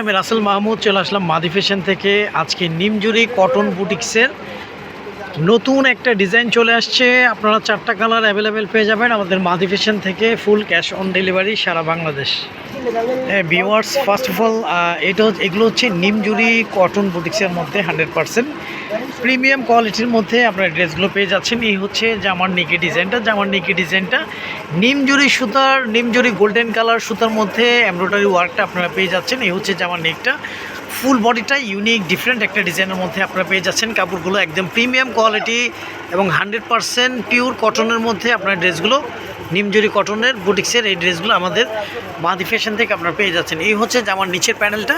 আমি রাসেল মাহমুদ চলে আসলাম মাদি থেকে। আজকে নিমজুরি কটন বুটিক্সের নতুন একটা ডিজাইন চলে আসছে। আপনারা চারটা কালার অ্যাভেলেবেল পেয়ে যাবেন আমাদের মাদি ফ্যাশন থেকে ফুল ক্যাশ অন ডেলিভারি সারা বাংলাদেশ। হ্যাঁ ভিওয়ার্স ফার্স্ট অফ অল এটা এগুলো হচ্ছে নিমজুরি কটন বুটিক্সের মধ্যে হান্ড্রেড পার্সেন্ট প্রিমিয়াম কোয়ালিটির মধ্যে আপনার ড্রেসগুলো পেয়ে যাচ্ছেন। এই হচ্ছে জামার নিকি ডিজাইনটা জামার নিকি ডিজাইনটা নিমজুরি সুতার নিমজুরি গোল্ডেন কালার সুতার মধ্যে এমব্রয়ডারি ওয়ার্কটা আপনারা পেয়ে যাচ্ছেন। এই হচ্ছে জামার নেকটা ফুল বডিটা ইউনিক ডিফারেন্ট একটা ডিজাইনের মধ্যে আপনারা পেয়ে যাচ্ছেন। কাপড়গুলো একদম প্রিমিয়াম কোয়ালিটি এবং হান্ড্রেড পারসেন্ট পিওর কটনের মধ্যে আপনার ড্রেসগুলো, নিমজুরি কটনের বুটিক্সের এই ড্রেসগুলো আমাদের মাদি ফ্যাশন থেকে আপনারা পেয়ে যাচ্ছেন। এই হচ্ছে জামার নিচের প্যানেলটা।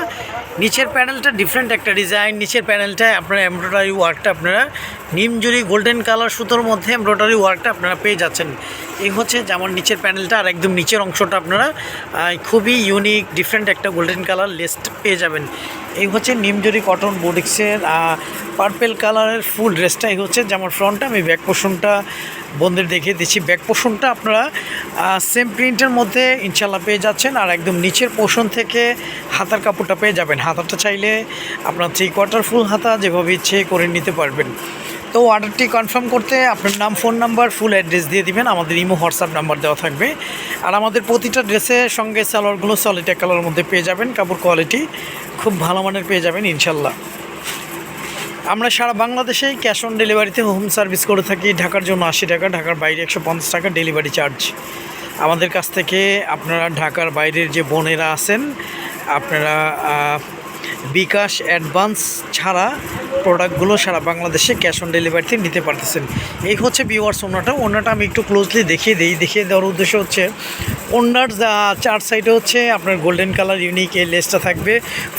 নিচের প্যানেলটা ডিফারেন্ট একটা ডিজাইন নিচের প্যানেলটায় আপনার এমব্রয়ডারি ওয়ার্কটা আপনারা নিমজুরি গোল্ডেন কালার সুতোর মধ্যে এমব্রয়ডারি ওয়ার্কটা আপনারা পেয়ে যাচ্ছেন। এই হচ্ছে জামার নিচের প্যানেলটা আর একদম নিচের অংশটা আপনারা খুবই ইউনিক ডিফারেন্ট একটা গোল্ডেন কালার লেস্ট পেয়ে যাবেন। এই হচ্ছে নিমজুরি কটন বুটিক্সের পার্পেল কালারের ফুল ড্রেসটা এই হচ্ছে জামার ফ্রন্টটা আমি ব্যাক পোষণটা বন্ধের দেখিয়ে দিচ্ছি। ব্যাক পোষণটা আপনারা সেম প্রিন্টের মধ্যে ইনশাল্লাহ পেয়ে যাচ্ছেন আর একদম নিচের পোষণ থেকে হাতার কাপড়টা পেয়ে যাবেন। হাতাটা চাইলে আপনার থ্রি কোয়ার্টার ফুল হাতা যেভাবে ইচ্ছে করে নিতে পারবেন। তো অর্ডারটি কনফার্ম করতে আপনার নাম ফোন নাম্বার ফুল অ্যাড্রেস দিয়ে দিবেন। আমাদের ইমো হোয়াটসঅ্যাপ নাম্বার দেওয়া থাকবে। আর আমাদের প্রতিটা ড্রেসের সঙ্গে সালোয়ারগুলো সলিড এক কালারের মধ্যে পেয়ে যাবেন। কাপড় কোয়ালিটি খুব ভালো মানের পেয়ে যাবেন, ইনশাল্লাহ। আমরা সারা বাংলাদেশেই ক্যাশ অন ডেলিভারিতে হোম সার্ভিস করে থাকি। ঢাকার জন্য আশি টাকা, ঢাকার বাইরে একশো পঞ্চাশ টাকা ডেলিভারি চার্জ আমাদের কাছ থেকে আপনারা ঢাকার বাইরের যে বোনেরা আছেন, আপনারা বিকাশ অ্যাডভান্স ছাড়া প্রোডাক্টগুলো সারা বাংলাদেশে ক্যাশ অন ডেলিভারিতে নিতে পারতেছেন। এই হচ্ছে বিওয়ার্স ওনাটা ওনাটা আমি একটু ক্লোজলি দেখিয়ে দিই। দেখিয়ে দেওয়ার উদ্দেশ্য হচ্ছে ওনার চার সাইডে হচ্ছে আপনার গোল্ডেন কালার ইউনিক এই লেসটা থাকবে।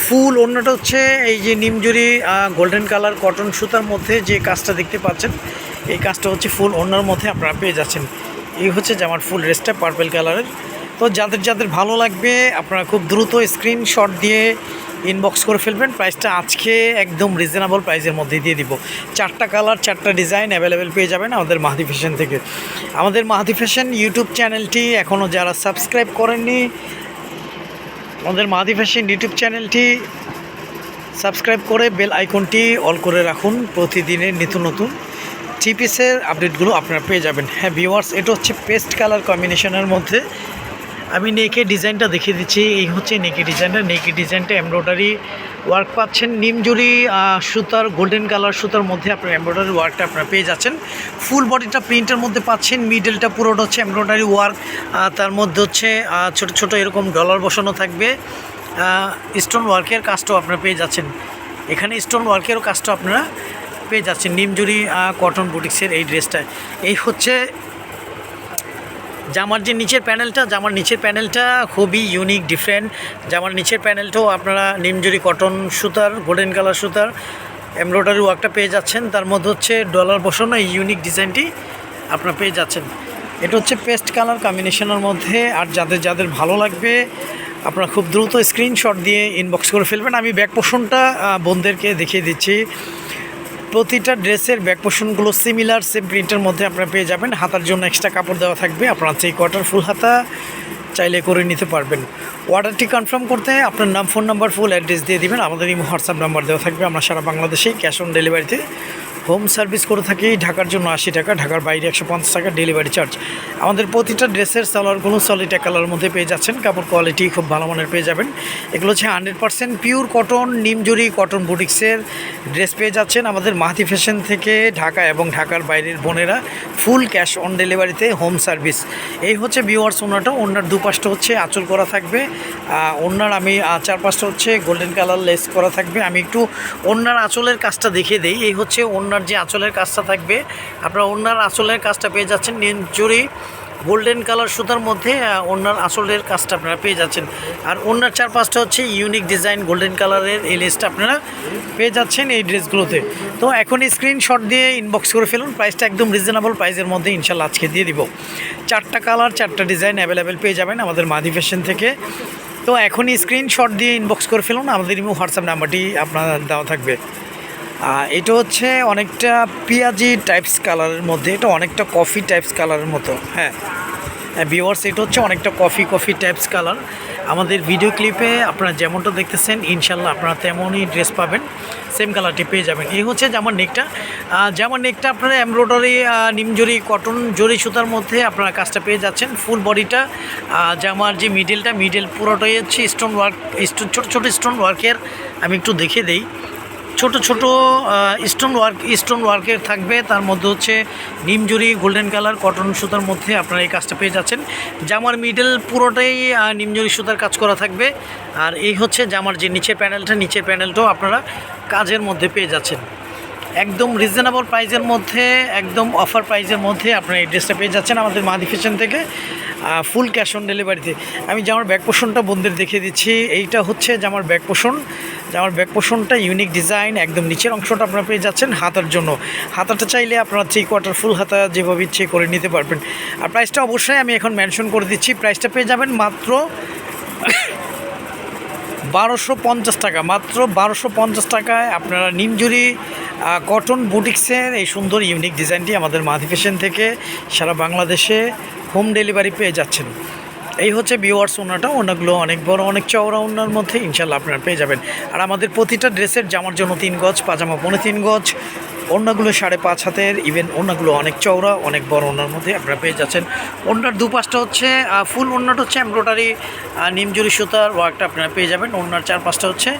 ফুল ওনাটা হচ্ছে এই যে নিমজুরি গোল্ডেন কালার কটন সুতার মধ্যে যে কাজটা দেখতে পাচ্ছেন, এই কাজটা হচ্ছে ফুল ওনার মধ্যে আপনারা পেয়ে যাচ্ছেন। এই হচ্ছে যে আমার ফুল ড্রেসটা পার্পেল কালারের তো যাদের যাদের ভালো লাগবে, আপনারা খুব দ্রুত স্ক্রিনশট দিয়ে ইনবক্স করে ফেলবেন। প্রাইসটা আজকে একদম রিজনেবল প্রাইসের মধ্যে দিয়ে দিব। চারটা কালার চারটা ডিজাইন অ্যাভেলেবেল পেয়ে যাবেন আমাদের মাহাদি ফ্যাশন থেকে। আমাদের মাহাদি ফ্যাশন ইউটিউব চ্যানেলটি এখনও যারা সাবস্ক্রাইব করেননি, আমাদের মাহাদি ফ্যাশন ইউটিউব চ্যানেলটি সাবস্ক্রাইব করে বেল আইকনটি অল করে রাখুন প্রতিদিনের নিত্য নতুন। থ্রি পিসের আপডেটগুলো আপনারা পেয়ে যাবেন। হ্যাঁ ভিওয়ার্স এটা হচ্ছে পেস্ট কালার কম্বিনেশনের মধ্যে। আমি নেকে ডিজাইনটা দেখিয়ে দিচ্ছি। এই হচ্ছে নেকে ডিজাইনটা নেকে ডিজাইনটা এমব্রয়ডারি ওয়ার্ক পাচ্ছেন। নিমজুরি সুতার গোল্ডেন কালার সুতার মধ্যে আপনার এমব্রয়ডারি ওয়ার্কটা আপনারা পেয়ে যাচ্ছেন। ফুল বডিটা প্রিন্টের মধ্যে পাচ্ছেন। মিডলটা পুরোটা হচ্ছে এমব্রয়ডারি ওয়ার্ক তার মধ্যে হচ্ছে ছোট ছোট এরকম ডলার বসানো থাকবে। স্টোন ওয়ার্কের কাজটাও আপনারা পেয়ে যাচ্ছেন। এখানে স্টোন ওয়ার্কেরও কাজটা আপনারা পেয়ে যাচ্ছেন। নিমজুরি কটন বুটিক্সের এই ড্রেসটা এই হচ্ছে জামার যে নিচের প্যানেলটা, জামার নিচের প্যানেলটা খুবই ইউনিক ডিফারেন্ট জামার নিচের প্যানেলটাও আপনারা নিমজুরি কটন সুতার গোল্ডেন কালার সুতার এমব্রয়ডারি ওয়ার্কটা পেয়ে যাচ্ছেন। তার মধ্যে হচ্ছে ডলার বসানো এই ইউনিক ডিজাইনটি আপনারা পেয়ে যাচ্ছেন। এটা হচ্ছে পেস্ট কালার কম্বিনেশনের মধ্যে। আর যাদের যাদের ভালো লাগবে, আপনারা খুব দ্রুত স্ক্রিনশট দিয়ে ইনবক্স করে ফেলবেন। আমি ব্যাক পোষণটা বোনদেরকে দেখিয়ে দিচ্ছি। প্রতিটা ড্রেসের ব্যাক পোর্শনগুলো সিমিলার সেম প্রিন্টের মধ্যে আপনারা পেয়ে যাবেন। হাতার জন্য এক্সট্রা কাপড় দেওয়া থাকবে। আপনারা থ্রি কোয়ার্টার ফুল হাতা চাইলে করে নিতে পারবেন। অর্ডারটি কনফার্ম করতে আপনার নাম ফোন নাম্বার ফুল অ্যাড্রেস দিয়ে দেবেন। আমাদের এই হোয়াটসঅ্যাপ নাম্বার দেওয়া থাকবে। আমরা সারা বাংলাদেশেই ক্যাশ অন ডেলিভারিতে হোম সার্ভিস করে থাকি, ঢাকার জন্য আশি টাকা, ঢাকার বাইরে একশো পঞ্চাশ টাকা ডেলিভারি চার্জ। আমাদের প্রতিটা ড্রেসের সালোয়ারগুলো সলিড এক কালারের মধ্যে পেয়ে যাচ্ছেন। কাপড় কোয়ালিটি খুব ভালো মানের পেয়ে যাবেন। এগুলো হচ্ছে হান্ড্রেড পার্সেন্ট পিওর কটন নিমজুরি কটন বুটিক্সের ড্রেস পেয়ে যাচ্ছেন। আমাদের মাহাতি ফ্যাশন থেকে ঢাকা এবং ঢাকার বাইরের বোনেরা ফুল ক্যাশ অন ডেলিভারিতে হোম সার্ভিস এই হচ্ছে বিওয়ার্স ওনারটা ওনার দুপাশটা হচ্ছে আঁচল করা থাকবে। ওনার আমি চার পাঁচটা হচ্ছে গোল্ডেন কালার লেস করা থাকবে। আমি একটু ওনার আঁচলের কাজটা দেখিয়ে দিই। এই হচ্ছে ওনার যে আঁচলের কাজটা থাকবে, আপনারা ওনার আঁচলের কাজটা পেয়ে যাচ্ছেন। নিমজুরি গোল্ডেন কালার সুতার মধ্যে ওনার আসলের কাজটা আপনারা পেয়ে যাচ্ছেন। আর ওনার চার পাঁচটা হচ্ছে ইউনিক ডিজাইন, গোল্ডেন কালারের এই লেসটা আপনারা পেয়ে যাচ্ছেন এই ড্রেসগুলোতে। তো এখন স্ক্রিনশট দিয়ে ইনবক্স করে ফেলুন প্রাইসটা একদম রিজনেবল প্রাইসের মধ্যে ইনশাল্লাহ আজকে দিয়ে দিব। চারটা কালার, চারটা ডিজাইন অ্যাভেলেবেল পেয়ে যাবেন আমাদের মাদি ফ্যাশন থেকে। তো এখনই স্ক্রিনশট দিয়ে ইনবক্স করে ফেলুন, আমাদের হোয়াটসঅ্যাপ নাম্বারটি আপনার দেওয়া থাকবে। এটা হচ্ছে অনেকটা পিয়াজি টাইপস কালারের মধ্যে, এটা অনেকটা কফি টাইপস কালারের মতো হ্যাঁ। হ্যাঁ ভিওয়ার্স এটা হচ্ছে অনেকটা কফি কফি টাইপস কালার আমাদের ভিডিও ক্লিপে আপনারা যেমনটা দেখতেছেন, ইনশাল্লাহ আপনারা তেমনই ড্রেস পাবেন সেম কালারটি পেয়ে যাবেন। এই হচ্ছে জামার নেকটা জামার নেকটা আপনারা এমব্রয়ডারি নিমজরি কটন জরি সুতার মধ্যে আপনারা কাজটা পেয়ে যাচ্ছেন। ফুল বডিটা জামার যে মিডলটা মিডল পুরোটাই হচ্ছে স্টোন ওয়ার্ক স্টোন ছোটো ছোটো স্টোন ওয়ার্কের আমি একটু দেখে দেই। ছোট ছোট স্টোন ওয়ার্ক স্টোন ওয়ার্কের থাকবে। তার মধ্যে হচ্ছে নিমজুরি গোল্ডেন কালার কটন সুতার মধ্যে আপনারা এই কাজটা পেয়ে যাচ্ছেন। জামার মিডল পুরোটাই নিমজুরি সুতার কাজ করা থাকবে। আর এই হচ্ছে জামার যে নিচের প্যানেলটা নিচের প্যানেলটাও আপনারা কাজের মধ্যে পেয়ে যাচ্ছেন। একদম রিজনেবল প্রাইজের মধ্যে, একদম অফার প্রাইজের মধ্যে আপনারা এই ড্রেসটা পেয়ে যাচ্ছেন আমাদের মাদি ফ্যাশন থেকে ফুল ক্যাশ অন ডেলিভারিতে আমি জামার ব্যাক পোষণটা বন্ধুদের দেখিয়ে দিচ্ছি। এইটা হচ্ছে জামার ব্যাক পোষণ জামার ব্যাক পোষণটা ইউনিক ডিজাইন একদম নিচের অংশটা আপনারা পেয়ে যাচ্ছেন হাতার জন্য। হাতাটা চাইলে আপনারা থ্রি কোয়ার্টার ফুল হাতা যেভাবে ইচ্ছে করে নিতে পারবেন। আর প্রাইসটা অবশ্যই আমি এখন মেনশন করে দিচ্ছি। প্রাইসটা পেয়ে যাবেন মাত্র বারোশো পঞ্চাশ টাকা। মাত্র বারোশো পঞ্চাশ টাকায় আপনারা নিমজুরি কটন বুটিক্সের এই সুন্দর ইউনিক ডিজাইনটি আমাদের মাধি থেকে সারা বাংলাদেশে হোম ডেলিভারি পেয়ে যাচ্ছেন। এই হচ্ছে বিওয়ার্স ওনাটা ওনাগুলো অনেক বড়, অনেক চওড়া ওনার মধ্যে ইনশাল্লাহ আপনারা পেয়ে যাবেন। আর আমাদের প্রতিটা ড্রেসের জামার জন্য তিন গজ, পাজামা পনেরো তিন গজ ওড়নাগুলো সাড়ে পাঁচ হাতের ইভেন ওড়নাগুলো অনেক চওড়া, অনেক বড় ওড়নার মধ্যে আপনারা পেয়ে যাচ্ছেন। ওড়নার দুপাশটা হচ্ছে ফুল ওড়নাটা হচ্ছে এমব্রয়ডারি নিমজুরি সুতার ওয়ার্কটা আপনারা পেয়ে যাবেন। ওড়নার চার পাঁচটা হচ্ছে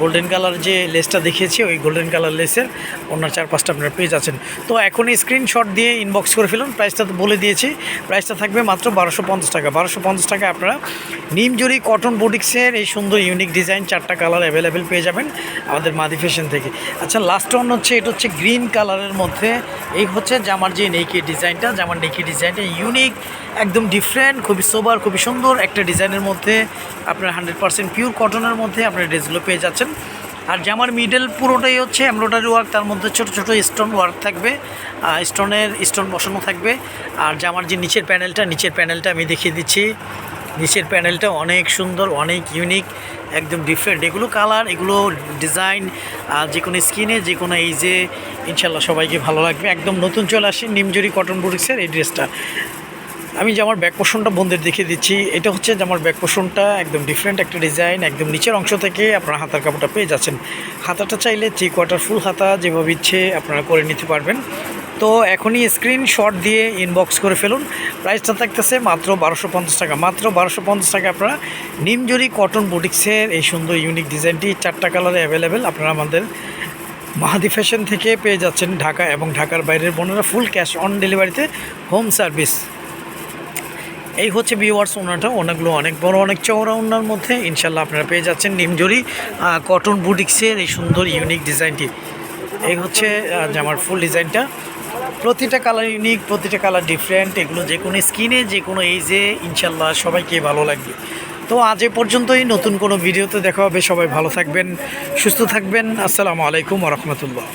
গোল্ডেন কালার যে লেসটা দেখিয়েছি, ওই গোল্ডেন কালার লেসের ওড়নার চার পাঁচটা আপনারা পেয়ে যাচ্ছেন। তো এখন স্ক্রিনশট দিয়ে ইনবক্স করে ফেলুন। প্রাইসটা তো বলে দিয়েছি। প্রাইসটা থাকবে মাত্র বারোশো পঞ্চাশ টাকা। বারোশো পঞ্চাশ টাকা আপনারা নিমজুরি কটন বুটিক্সের এই সুন্দর ইউনিক ডিজাইন চারটা কালার অ্যাভেলেবেল পেয়ে যাবেন আমাদের মাদি ফ্যাশন থেকে। আচ্ছা লাস্ট ওয়ান হচ্ছে, এটা হচ্ছে গ্রিন কালারের মধ্যে। এই হচ্ছে জামার যে নেকি ডিজাইনটা। জামার নেকি ডিজাইনটা ইউনিক একদম ডিফারেন্ট খুবই সোবার খুবই সুন্দর একটা ডিজাইনের মধ্যে। আপনার হান্ড্রেড পার্সেন্ট পিওর কটনের মধ্যে আপনার ড্রেসগুলো পেয়ে যাচ্ছেন। আর জামার মিডল পুরোটাই হচ্ছে এমব্রয়ডারি ওয়ার্ক তার মধ্যে ছোট ছোট স্টোন ওয়ার্ক থাকবে। স্টোনের স্টোন বসানো থাকবে। আর জামার যে নিচের প্যানেলটা নিচের প্যানেলটা আমি দেখিয়ে দিচ্ছি। নিচের প্যানেলটা অনেক সুন্দর, অনেক ইউনিক একদম ডিফারেন্ট এগুলো কালার এগুলো ডিজাইন আর যে কোনো স্কিনে যে কোনো এই যে ইনশাল্লাহ সবাইকে ভালো লাগবে। একদম নতুন চলে আসে নিমজুরি কটন বুটিক্সের এই ড্রেসটা আমি যে আমার ব্যাক পোষণটা বন্ধের দেখিয়ে দিচ্ছি, এটা হচ্ছে যে আমার ব্যাক পোষণটা একদম ডিফারেন্ট একটা ডিজাইন একদম নিচের অংশ থেকে আপনারা হাতার কাপড়টা পেয়ে যাচ্ছেন। হাতাটা চাইলে থ্রি কোয়ার্টার ফুল হাতা যেভাবে ইচ্ছে আপনারা করে নিতে পারবেন। তো এখনই স্ক্রিনশট দিয়ে ইনবক্স করে ফেলুন। প্রাইসটা থাকতেছে মাত্র বারোশো পঞ্চাশ টাকা। মাত্র বারোশো পঞ্চাশ টাকা আপনারা নিমজুরি কটন বুটিক্সের এই সুন্দর ইউনিক ডিজাইনটি চারটা কালারে অ্যাভেলেবেল আপনারা আমাদের মাহাদি ফ্যাশন থেকে পেয়ে যাচ্ছেন ঢাকা এবং ঢাকার বাইরের বোনেরা ফুল ক্যাশ অন ডেলিভারিতে হোম সার্ভিস এই হচ্ছে বিওয়ার্স ওনাটা, ওনাগুলো অনেক বড়, অনেক চওড়া ওনার মধ্যে। ইনশাল্লাহ আপনারা পেয়ে যাচ্ছেন নিমজরি কটন বুটিক্সের এই সুন্দর ইউনিক ডিজাইনটি এই হচ্ছে জামার ফুল ডিজাইনটা প্রতিটা কালার ইউনিক প্রতিটা কালার ডিফারেন্ট এগুলো যে কোনো স্কিনে যে কোনো এইজে ইনশাল্লাহ সবাইকে ভালো লাগবে। তো আজ এ পর্যন্তই, নতুন কোনো ভিডিওতে দেখা হবে, সবাই ভালো থাকবেন, সুস্থ থাকবেন। আসসালামু আলাইকুম রহমতুল্লাহ।